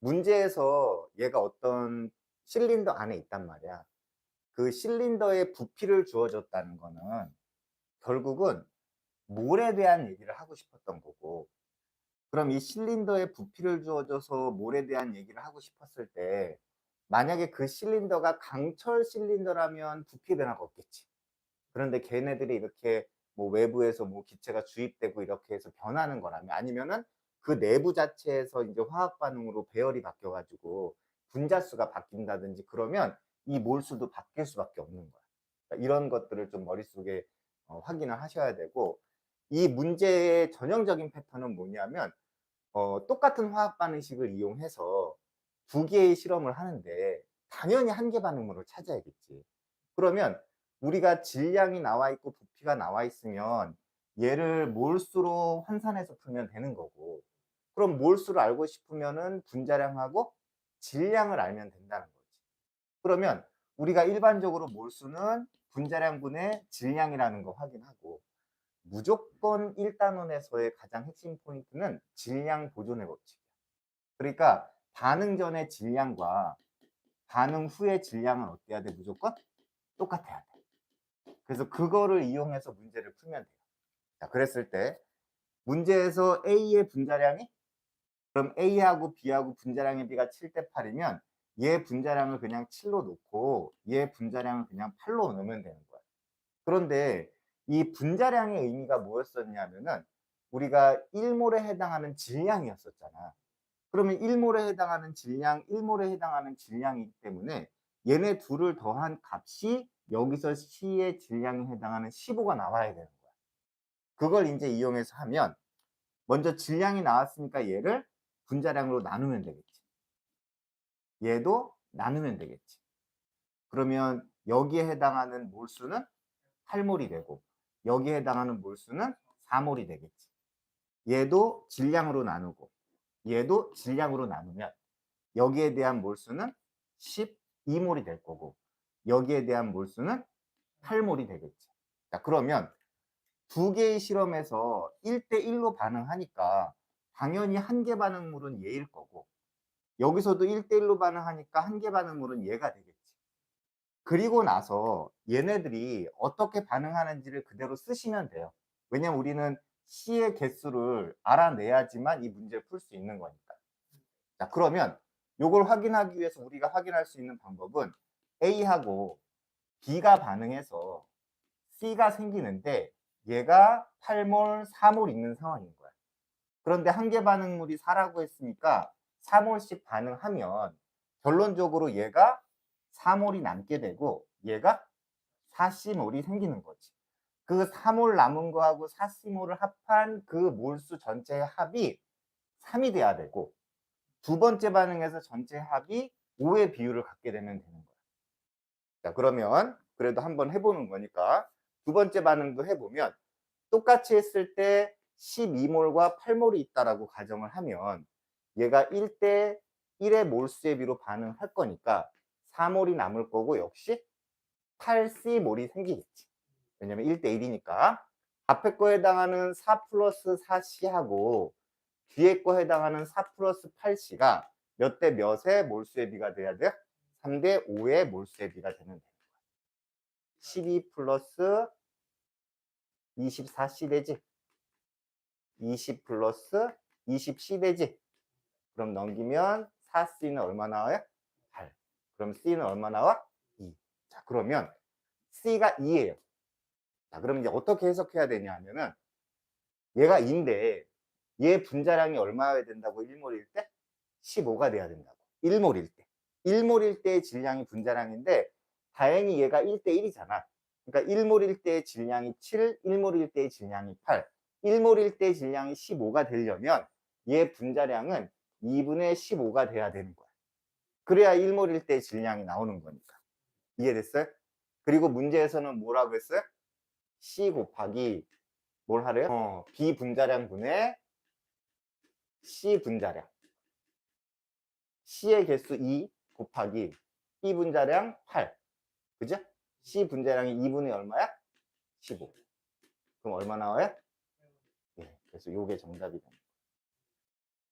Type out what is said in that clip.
문제에서 얘가 어떤 실린더 안에 있단 말이야. 그 실린더에 부피를 주어줬다는 거는 결국은 몰에 대한 얘기를 하고 싶었던 거고 그럼 이 실린더에 부피를 주어줘서 몰에 대한 얘기를 하고 싶었을 때 만약에 그 실린더가 강철 실린더라면 부피 변화가 없겠지. 그런데 걔네들이 이렇게 뭐 외부에서 뭐 기체가 주입되고 이렇게 해서 변하는 거라면 아니면은 그 내부 자체에서 이제 화학 반응으로 배열이 바뀌어 가지고 분자 수가 바뀐다든지 그러면 이 몰수도 바뀔 수밖에 없는 거야. 그러니까 이런 것들을 좀 머릿속에 어, 확인을 하셔야 되고 이 문제의 전형적인 패턴은 뭐냐면 어, 똑같은 화학 반응식을 이용해서 두 개의 실험을 하는데 당연히 한 개 반응물을 찾아야겠지. 그러면 우리가 질량이 나와 있고 부피가 나와 있으면 얘를 몰수로 환산해서 풀면 되는 거고 그럼 몰수를 알고 싶으면은 분자량하고 질량을 알면 된다는 거지. 그러면 우리가 일반적으로 몰수는 분자량분의 질량이라는 거 확인하고 무조건 1단원에서의 가장 핵심 포인트는 질량 보존의 법칙이야. 그러니까 반응 전의 질량과 반응 후의 질량은 어때야 돼? 무조건 똑같아야 돼. 그래서 그거를 이용해서 문제를 풀면 돼요. 자, 그랬을 때 문제에서 A의 분자량이 그럼 A하고 B하고 분자량의 비가 7대 8이면 얘 분자량을 그냥 7로 놓고 얘 분자량을 그냥 8로 넣으면 되는 거야. 그런데 이 분자량의 의미가 뭐였었냐면은 우리가 1몰에 해당하는 질량이었었잖아. 그러면 1몰에 해당하는 질량, 1몰에 해당하는 질량이기 때문에 얘네 둘을 더한 값이 여기서 C의 질량에 해당하는 15가 나와야 되는 거야. 그걸 이제 이용해서 하면 먼저 질량이 나왔으니까 얘를 분자량으로 나누면 되겠지. 얘도 나누면 되겠지. 그러면 여기에 해당하는 몰수는 8몰이 되고 여기에 해당하는 몰수는 4몰이 되겠지. 얘도 질량으로 나누고 얘도 질량으로 나누면 여기에 대한 몰수는 12몰이 될 거고 여기에 대한 몰수는 8몰이 되겠지. 자, 그러면 두 개의 실험에서 1대1로 반응하니까 당연히 한개 반응물은 얘일 거고 여기서도 1대1로 반응하니까 한개 반응물은 얘가 되겠지. 그리고 나서 얘네들이 어떻게 반응하는지를 그대로 쓰시면 돼요. 왜냐면 우리는 C의 개수를 알아내야지만 이 문제를 풀 수 있는 거니까. 자, 그러면 이걸 확인하기 위해서 우리가 확인할 수 있는 방법은 A하고 B가 반응해서 C가 생기는데 얘가 8몰, 4몰 있는 상황인 거야. 그런데 한개 반응물이 4라고 했으니까 4몰씩 반응하면 결론적으로 얘가 4몰이 남게 되고 얘가 4C몰이 생기는 거지. 그 3몰 남은 거하고 4C몰을 합한 그 몰수 전체의 합이 3이 돼야 되고 두 번째 반응에서 전체 합이 5의 비율을 갖게 되면 되는 거야. 자, 그러면 그래도 한번 해보는 거니까 두 번째 반응도 해보면 똑같이 했을 때 12몰과 8몰이 있다라고 가정을 하면 얘가 1대 1의 몰수의 비로 반응할 거니까 4몰이 남을 거고 역시 8C몰이 생기겠지. 왜냐면 1대 1이니까 앞에 거에 해당하는 4 플러스 4C하고 뒤에 거 해당하는 4 플러스 8C가 몇 대 몇의 몰수의 비가 돼야 돼요? 3대 5의 몰수의 비가 되는 거야. 12 플러스 24C 되지? 20 플러스 20C 되지? 그럼 넘기면 4C는 얼마 나와요? 8. 그럼 C는 얼마 나와? 2. 자, 그러면 C가 2예요. 자, 그럼 이제 어떻게 해석해야 되냐 하면은 얘가 2인데 얘 분자량이 얼마여야 된다고 1몰일 때? 15가 돼야 된다고. 1몰일 때. 1몰일 때의 질량이 분자량인데 다행히 얘가 1대 1이잖아. 그러니까 1몰일 때의 질량이 7, 1몰일 때의 질량이 8. 1몰일 때의 질량이 15가 되려면 얘 분자량은 2분의 15가 돼야 되는 거야. 그래야 1몰일 때의 질량이 나오는 거니까. 이해됐어요? 그리고 문제에서는 뭐라고 했어요? C 곱하기 뭘 하래요? 어, B 분자량 분의 C 분자량. C의 개수 2 곱하기 B 분자량 8. 그죠? C 분자량이 2분의 얼마야? 15. 그럼 얼마 나와요? 예, 그래서 요게 정답이 됩니다.